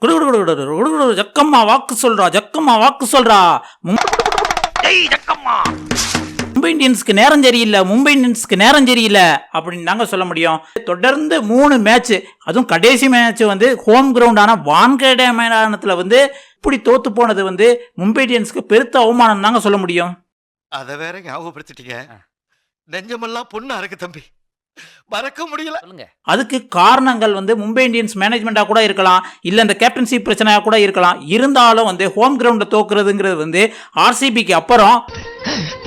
ஜக்கம்மா வாக்கு சொல்றா ஜக்கம்மா வாக்கு சொல்றா. மும்- மும்பை இந்தியன்ஸ்க்கு நேரம் சரியில்லை மும்பை இந்தியன்ஸ்க்கு நேரம் சரியில்லை அப்படின்னு தாங்க சொல்ல முடியும். தொடர்ந்து மூணு மேட்ச் அதுவும் கடைசி மேட்ச் வந்து ஹோம் கிரவுண்டான வான்கடை மைதானத்தில் வந்து இப்படி தோத்து போனது வந்து மும்பை இந்தியன்ஸ்க்கு பெருத்த அவமானம் தாங்க சொல்ல முடியும். அத வேற ஞாபகப்படுத்திட்டீங்க. நெஞ்சமெல்லாம் பொண்ணா இருக்கு தம்பி. மறக்க முடியல. அதுக்கு காரணங்கள் வந்து மும்பை இந்தியன்ஸ் மேனேஜ்மெண்ட்டாக கூட இருக்கலாம் இல்லை இந்த கேப்டன்சி பிரச்சனையாக கூட இருக்கலாம். இருந்தாலும் வந்து ஹோம் கிரவுண்டில் தோக்குறதுங்கிறது வந்து ஆர்சிபிக்கு அப்புறம்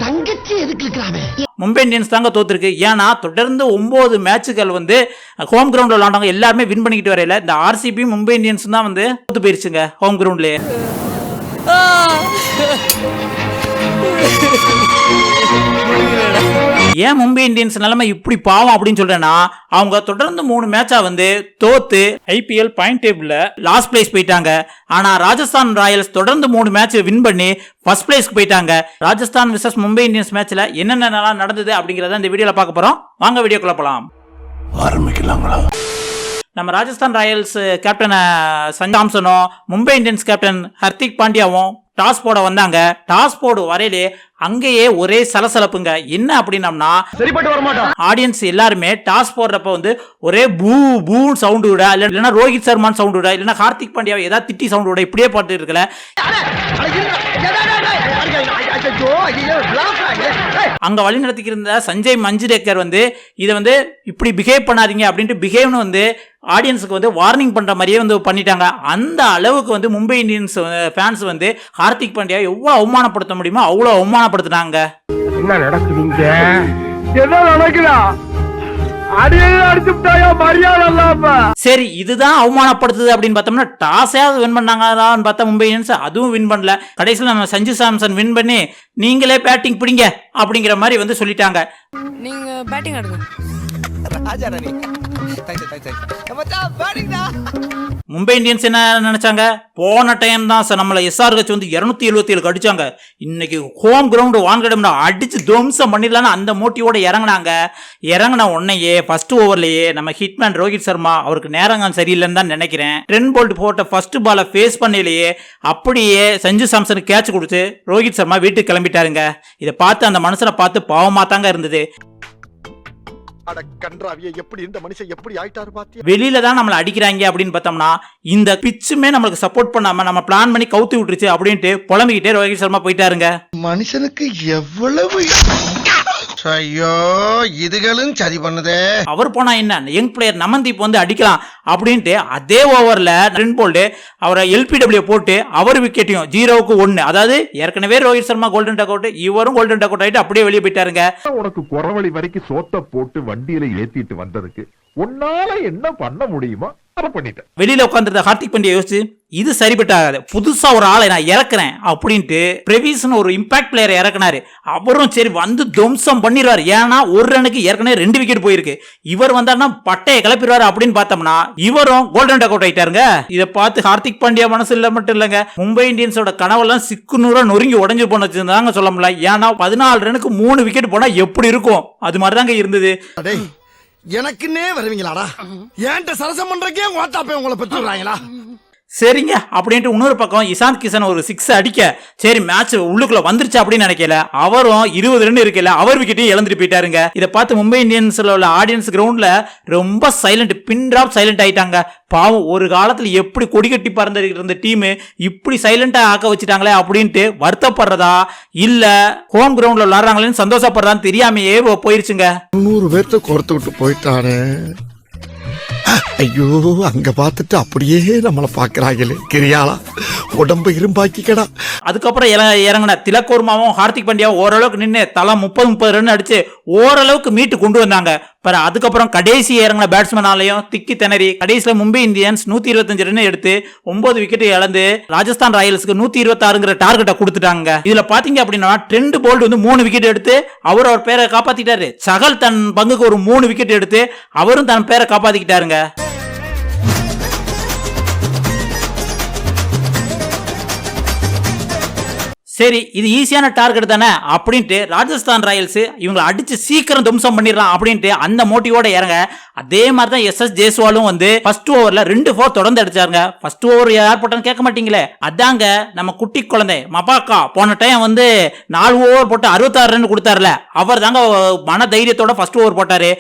தங்கச்சி எதுக்கு இருக்கிறாமே மும்பை இந்தியன்ஸ் தாங்க தோத்துருக்கு. ஏன்னா தொடர்ந்து ஒம்பது மேட்சுகள் வந்து ஹோம் கிரவுண்டில் விளாண்டவங்க எல்லாருமே வின் பண்ணிக்கிட்டு வரையில இந்த ஆர்சிபி மும்பை இந்தியன்ஸ் தான் வந்து தோத்து போயிருச்சுங்க ஹோம் கிரவுண்ட்லேயே ஏன் மும்பை இந்தியன்ஸ் நிலைமை இப்படி பாவம் அப்படின்னு சொல்றேன்னா அவங்க தொடர்ந்து மூணு மேட்சா வந்து தோத்து ஐபிஎல் பாயிண்ட் டேபிள்ல லாஸ்ட் பிளேஸ் போயிட்டாங்க. ஆனா ராஜஸ்தான் ராயல்ஸ் தொடர்ந்து மூணு மேட்ச் வின் பண்ணி ஃபர்ஸ்ட் பிளேஸ்க்கு போயிட்டாங்க. ராஜஸ்தான் விசஸ் மும்பை இந்தியன்ஸ் மேட்ச்ல என்னென்னலாம் நடந்தது அப்படிங்கறத இந்த வீடியோல பார்க்க போறோம். வாங்க வீடியோக்குள்ள போலாம். ஆரம்பிக்கலாங்களா? நம்ம ராஜஸ்தான் ராயல்ஸ் கேப்டன் சஞ்சய் சாம்சனும் மும்பை இந்தியன்ஸ் கேப்டன் ஹர்திக் பாண்டியாவும் டாஸ் போட வந்தாங்க. டாஸ் போடு வரையிலே அங்கேயே ஒரே சலசலப்புங்க. என்ன அப்படின்னம்னா சரிப்பட்டு வர மாட்டான் ஆடியன்ஸ் எல்லாருமே டாஸ் போடுறப்ப வந்து ஒரே பூ பூ சவுண்டு விட இல்ல- இல்லைன்னா ரோஹித் சர்மான் சவுண்டு விட இல்லைன்னா ஹார்திக் பாண்டியாவை ஏதாவது திட்டி சவுண்டு விட இப்படியே பாட்டு இருக்கல. அங்க வழி நடத்திக்கிட்டு இருந்த சஞ்சய் மஞ்சுரேக்கர் வந்து இதை வந்து இப்படி பிஹேவ் பண்ணாதீங்க அப்படின்ட்டு பிஹேவ்னு வந்து ஆடியன்ஸுக்கு வந்து வார்னிங் பண்ற மாதிரியே வந்து பண்ணிட்டாங்க. அந்த அளவுக்கு வந்து மும்பை இந்தியன்ஸ் ஃபேன்ஸ் வந்து ஹார்திக் பாண்டியா எவ்வளவு அவமானப்படுத்த முடியுமோ அவ்வளோ அவமானப்படுத்தினாங்க. என்ன நடக்குதுங்க என்ன நடக்குதா? சரி இதுதான் அவமானப்படுத்துது அப்படின்னு பார்த்தோம்னா டாஸாவது வின் பண்ணாங்களான்னு பார்த்தா மும்பை இந்தியன்ஸ் அதுவும் வின் பண்ணல. கடைசியில் நம்ம சஞ்சு சாம்சன் வின் பண்ணி நீங்களே பேட்டிங் பிடிங்க அப்படிங்கிற மாதிரி வந்து சொல்லிட்டாங்க. நீங்க பேட்டிங் ஆடுங்க. ராஜா ராணி மும்பை இந்தியன்ஸ் என்ன நினைச்சாங்க? போன டைம் தான் சார் நம்மளை கட்சி வந்து இரநூத்தி எழுபத்தி ஏழு அடிச்சாங்க. இன்னைக்கு ஹோம் கிரவுண்டு வான்கடம்னா அடிச்சு துவம்சம் பண்ணிடலான்னு அந்த மோட்டிவோட இறங்குனாங்க. இறங்கின உடனேயே ஃபர்ஸ்ட் ஓவர்லயே நம்ம ஹிட்மேன் ரோஹித் சர்மா அவருக்கு நேரங்கம் சரியில்லைன்னு தான் நினைக்கிறேன். ட்ரென் போல்ட் போட்ட ஃபர்ஸ்ட் பாலை ஃபேஸ் பண்ணலையே அப்படியே சஞ்சு சாம்சனுக்கு கேட்ச் கொடுத்து ரோஹித் சர்மா வீட்டுக்கு கிளம்பிட்டாருங்க. இதை பார்த்து அந்த மனுஷனை பார்த்து பாவமாக தாங்க இருந்தது. வெளியில தான் நம்மளை அடிக்கிறாங்க அப்படின்னு பார்த்தோம்னா இந்த பிச்சுமே நம்மளுக்கு சப்போர்ட் பண்ணாம நம்ம பிளான் பண்ணி கவுத்து விட்டுருச்சு அப்படின்ட்டு புலம்பிக்கிட்டே ரோஹித் சர்மா போயிட்டாருங்க. மனுஷனுக்கு எவ்வளவு ஐயோ இதுகளும் சரி பண்ணுதே. அவர் போனா என்ன? யங் பிளேயர் நமந்தீப் வந்து அடிக்கலாம் அப்படின்ட்டு அதே ஓவர்ல ரன் போல்டு அவரை எல்பிடபிள்யூ போட்டு அவர் விக்கெட்டையும் ஜீரோவுக்கு ஒன்னு. அதாவது ஏற்கனவே Rohit Sharma golden duck out இவரும் கோல்டன் டக் அவுட் ஆயிட்டு அப்படியே வெளியே போயிட்டாருங்க. உனக்கு குறவழி வரைக்கும் சோத்த போட்டு வண்டியில ஏத்திட்டு வந்ததுக்கு உன்னால என்ன பண்ண முடியுமோ? அதை பண்ணிட்டேன். வெளியில உட்காந்துருந்த ஹார்திக் பாண்டியா யோசிச்சு இது சரிப்பட்டு ஆகாது புதுசா ஒரு ஆளை நான் இறக்குறேன் அப்படின்ட்டு பிரவீஸ்னு ஒரு இம்பாக்ட் பிளேயரை இறக்குனாரு. அவரும் சரி வந்து துவம்சம் பண்ணிடுவார். ஏன்னா ஒரு ரனுக்கு ஏற்கனவே ரெண்டு விக்கெட் போயிருக்கு. இவர் வந்தாருன்னா பட்டையை கிளப்பிடுவாரு அப்படின்னு பார்த்தோம்னா இவரும் கோல்டன் டக் அவுட் ஆயிட்டாருங்க. இதை பார்த்து ஹார்திக் பாண்டியா மனசு இல்ல மட்டும் இல்லைங்க. மும்பை இந்தியன்ஸோட கனவெல்லாம் சிக்கு நூறா நொறுங்கி உடஞ்சு போனச்சுதாங்க சொல்ல முடியல. ஏன்னா பதினாலு ரனுக்கு மூணு விக்கெட் போனா எப்படி இருக்கும்? அது மாதிரி தாங்க இருந்தது எனக்குன்னே வருவீங்களாடா? ஏன்ட்ட சரசம் பண்றக்கே ஓட்டாப்பே உங்களை பெற்றுறாங்களா சரிங்க அப்படின்ட்டு இன்னொரு பக்கம் இசாந்த் கிஷன் ஒரு சிக்ஸ் அடிக்க சரி மேட்ச் உள்ளுக்குள்ள வந்துருச்சு அப்படின்னு நினைக்கல. அவரும் இருபது ரன் இருக்கல அவர் விக்கெட்டையும் இழந்துட்டு போயிட்டாருங்க. இதை பார்த்து மும்பை இந்தியன்ஸ்ல உள்ள ஆடியன்ஸ் கிரவுண்ட்ல ரொம்ப சைலண்ட் பின் டிராப் சைலண்ட் ஆயிட்டாங்க. பாவம் ஒரு காலத்துல எப்படி கொடி கட்டி பறந்துட்டு இருந்த டீம் இப்படி சைலண்டா ஆக்க வச்சுட்டாங்களே அப்படின்ட்டு வருத்தப்படுறதா? இல்ல ஹோம் கிரவுண்ட்ல விளாடுறாங்களேன்னு சந்தோஷப்படுறான்னு தெரியாமையே போயிருச்சுங்க. நூறு பேர்த்த கொடுத்து விட்டு போயிட்டானே. ஐயோ அங்க பார்த்துட்டு அப்படியே நம்மளை பாக்குறாங்களே கிரியாளா உடம்பு இரும்பாக்கிக்கடா. அதுக்கப்புறம் இற- இறங்கின திலக்கோர்மாவும் ஹார்திக் பாண்டியாவும் ஓரளவுக்கு நின்று தலா முப்பது முப்பது ரன் அடிச்சு ஓரளவுக்கு மீட்டு கொண்டு வந்தாங்க. பிற அதுக்கப்புறம் கடைசி இறங்கின பேட்ஸ்மேனாலையும் திக்கி திணறி கடைசியில் மும்பை இந்தியன்ஸ் நூத்தி இருபத்தஞ்சு ரன் எடுத்து ஒன்பது விக்கெட் இழந்து ராஜஸ்தான் ராயல்ஸ்க்கு நூத்தி இருபத்தாறுங்கிற டார்கெட்டை கொடுத்துட்டாங்க. இதுல பாத்தீங்க அப்படின்னா ட்ரெண்ட் போல்டு வந்து மூணு விக்கெட் எடுத்து அவர் அவர் பேரை காப்பாத்திட்டாரு. சகல் தன் பங்குக்கு ஒரு மூணு விக்கெட் எடுத்து அவரும் தன் பேரை காப்பாத்திக்கிட்டாருங்க. பாருங்க சரி இது ஈஸியான டார்கெட் தானே அப்படின்ட்டு ராஜஸ்தான் ராயல்ஸ் இவங்களை அடிச்சு சீக்கிரம் தும்சம் பண்ணிடலாம் அப்படின்ட்டு அந்த மோட்டிவோட இறங்க. அதே மாதிரி தான் எஸ் எஸ் ஜெய்ஸ்வாலும் வந்து ஃபர்ஸ்ட் ஓவர்ல ரெண்டு ஃபோர் தொடர்ந்து அடிச்சாருங்க. ஃபர்ஸ்ட் ஓவர் யார் போட்டான்னு கேட்க மாட்டீங்களே. அதாங்க நம்ம குட்டி குழந்தை மபாக்கா. போன டைம் வந்து நாலு ஓவர் போட்டு அறுபத்தாறு ரன் கொடுத்தாருல. அவர் தாங்க மன தைரியத்தோட ஃபர்ஸ்ட் ஓவர் போட்டாரு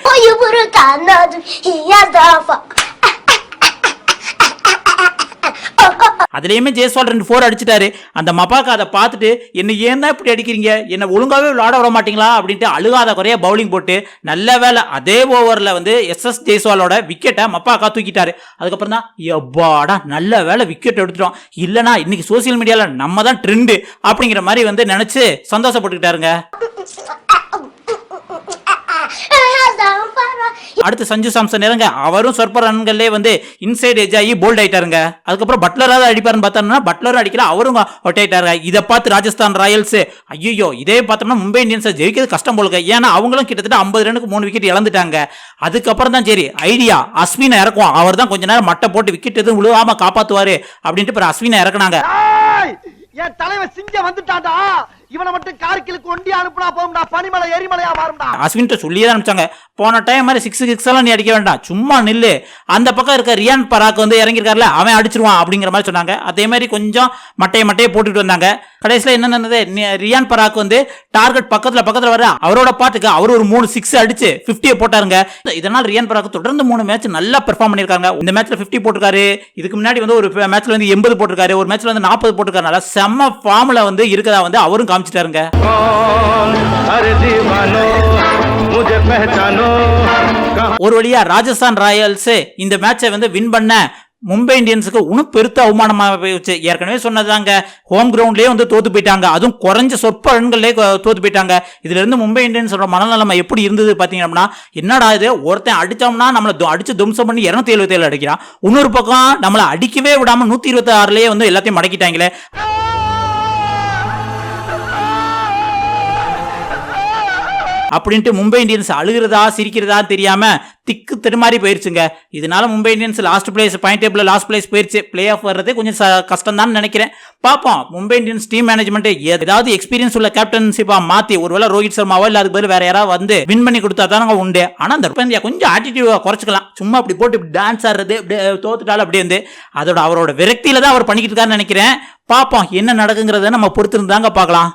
அதுலேயுமே ஜெய்ஸ்வால் ரெண்டு ஃபோர் அடிச்சிட்டாரு. அந்த மபாக்கா அதை பார்த்துட்டு என்ன ஏன் தான் இப்படி அடிக்கிறீங்க? என்ன ஒழுங்காகவே விளையாட விட மாட்டீங்களா? அப்படின்ட்டு அழுகாத குறைய பவுலிங் போட்டு நல்ல வேலை அதே ஓவரில் வந்து எஸ் எஸ் ஜெய்ஸ்வாலோட விக்கெட்டை மப்பாக்கா தூக்கிட்டாரு. அதுக்கப்புறம் தான் எப்பாடா நல்ல வேலை விக்கெட் எடுத்துட்டோம். இல்லைனா இன்னைக்கு சோசியல் மீடியாவில் நம்ம தான் ட்ரெண்டு அப்படிங்கிற மாதிரி வந்து நினச்சி சந்தோஷப்பட்டுக்கிட்டாருங்க. அடுத்து சஞ்சு சாம்சன் இறங்க அவரும் சொற்ப ரன்களே வந்து இன்சைட் எஜ் ஆகி போல்ட் ஆயிட்டாருங்க. அதுக்கப்புறம் பட்லராவது அடிப்பாருன்னு பார்த்தோம்னா பட்லரும் அடிக்கல அவரும் அவுட் ஆயிட்டாருங்க இதை பார்த்து ராஜஸ்தான் ராயல்ஸ் ஐயோ இதே பார்த்தோம்னா மும்பை இந்தியன்ஸ் ஜெயிக்கிறது கஷ்டம் போலுங்க. ஏன்னா அவங்களும் கிட்டத்தட்ட ஐம்பது ரனுக்கு மூணு விக்கெட் இழந்துட்டாங்க. அதுக்கப்புறம் தான் சரி ஐடியா அஸ்வினை இறக்கும் அவர் தான் கொஞ்ச நேரம் மட்டை போட்டு விக்கெட் எதுவும் விழுவாம காப்பாத்துவாரு. அப்படின்ட்டு அஸ்வினை இறக்குனாங்க. என் தலைவர் சிங்க வந்துட்டாடா இவனை மட்டும் கார்கிலுக்கு ஒண்டி அனுப்புனா போகும்டா பனிமலை எரிமலையா வரும்டா அஸ்வின்ட்ட சொல்லியே அனுப்பிச்சாங்க. போன டைம் மாதிரி சிக்ஸ் சிக்ஸ் எல்லாம் நீ அடிக்க வேண்டாம். சும்மா நில்லு. அந்த பக்கம் இருக்க ரியான் பராக் வந்து இறங்கியிருக்காருல அவன் அடிச்சிருவான் அப்படிங்கிற மாதிரி சொன்னாங்க. அதே மாதிரி கொஞ்சம் மட்டையை மட்டையை போட்டுட்டு வந்தாங்க. கடைசியில் என்ன நடந்தது? ரியான் பராக் வந்து டார்கெட் பக்கத்தில் பக்கத்தில் வர அவரோட பாட்டுக்கு அவர் ஒரு மூணு சிக்ஸ் அடிச்சு 50 போட்டாருங்க. இதனால் ரியான் பராக் தொடர்ந்து மூணு மேட்ச் நல்லா பெர்ஃபார்ம் பண்ணியிருக்காங்க. இந்த மேட்ச்ல 50 போட்டிருக்காரு. இதுக்கு முன்னாடி வந்து ஒரு மேட்ச்ல வந்து எண்பது போட்டிருக்காரு. ஒரு மேட்ச்ல வந்து நாற்பது போட்டிருக்காரு. செம்ம ஃபார்மில் வந்து இருக்கதா வந்து அவரும் காமிச்சிட்டாருங்க ஒரு வழியா ராஜஸ்தான் ராயல்ஸ் இந்த மேட்சை வந்து வின் பண்ண மும்பை இந்தியன்ஸுக்கு இன்னும் பெருத்த அவமானமாக போயிடுச்சு. ஏற்கனவே சொன்னதாங்க ஹோம் கிரவுண்ட்லேயே வந்து தோத்து போயிட்டாங்க. அதுவும் குறைஞ்ச சொற்ப ரன்கள்லேயே தோத்து போயிட்டாங்க. இதுலேருந்து மும்பை இந்தியன்ஸோட மனநிலைமை எப்படி இருந்தது பார்த்தீங்க அப்படின்னா என்னடா இது ஒருத்தன் அடித்தோம்னா நம்மளை அடித்து தும்சம் பண்ணி இரநூத்தி எழுபத்தேழு அடிக்கிறான். இன்னொரு பக்கம் நம்மளை அடிக்கவே விடாமல் நூற்றி இருபத்தி ஆறுலேயே வந்து எல்லாத்தையும் மடக்கிட்டாங்களே. அப்படின்ட்டு மும்பை இந்தியன்ஸ் அழுகிறதா சிரிக்கிறதா தெரியாம திக்கு தடுமாறி போயிருச்சுங்க. இதனால Mumbai Indians last place point table last place போயிருச்சு. பிளே ஆஃப் வர்றதே கொஞ்சம் கஷ்டம் தான் நினைக்கிறேன். பார்ப்போம். மும்பை இந்தியன்ஸ் டீம் மேனேஜ்மெண்ட் ஏதாவது எக்ஸ்பீரியன்ஸ் உள்ள கேப்டன்ஷிப்பா மாத்தி ஒருவேளை ரோஹித் சர்மாவோ இல்ல அதுக்கு பதில் வேற யாராவது வந்து வின் பண்ணி கொடுத்தா தானங்க உண்டு. ஆனா அந்த கொஞ்சம் ஆட்டிடியூட குறைச்சிக்கலாம். சும்மா அப்படி போட்டு டான்ஸ் ஆடுறது அப்படியே தோத்துட்டாலும் அப்படியே வந்து அதோட அவரோட விரக்தியில தான் அவர் பண்ணிக்கிட்டு இருக்காருன்னு நினைக்கிறேன். பார்ப்போம் என்ன நடக்குங்கிறத நம்ம பொறுத்திருந்தாங்க பார்க்கலாம்.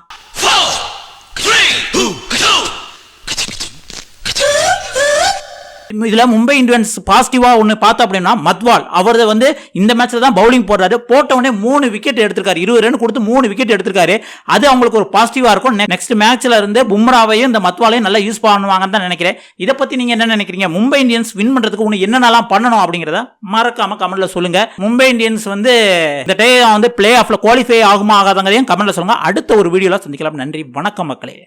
இதில் மும்பை இந்தியன்ஸ் பாசிட்டிவாக ஒன்று பார்த்தோம் அப்படின்னா மத்வால். அவர் வந்து இந்த மேட்ச்சில் தான் பவுலிங் போடுறாரு. போட்ட உடனே மூணு விக்கெட் எடுத்திருக்காரு. இருபது ரன் கொடுத்து மூணு விக்கெட் எடுத்திருக்காரு. அது அவங்களுக்கு ஒரு பாசிட்டிவாக இருக்கும். நெக்ஸ்ட் மேட்ச்சில் இருந்து பும்ராவையும் இந்த மத்வாலையும் நல்லா யூஸ் பண்ணுவாங்கன்னு தான் நினைக்கிறேன். இதை பற்றி நீங்கள் என்ன நினைக்கிறீங்க? மும்பை இந்தியன்ஸ் வின் பண்ணுறதுக்கு ஒன்று என்னென்னலாம் பண்ணணும் அப்படிங்கிறத மறக்காம கமெண்ட்ல சொல்லுங்க. மும்பை இந்தியன்ஸ் வந்து இந்த டே வந்து பிளே ஆஃப்ல குவாலிஃபை ஆகுமா ஆகாதங்கிறதையும் கமெண்ட்ல சொல்லுங்க. அடுத்த ஒரு வீடியோவில் சந்திக்கலாம். நன்றி. வணக்கம் மக்களே.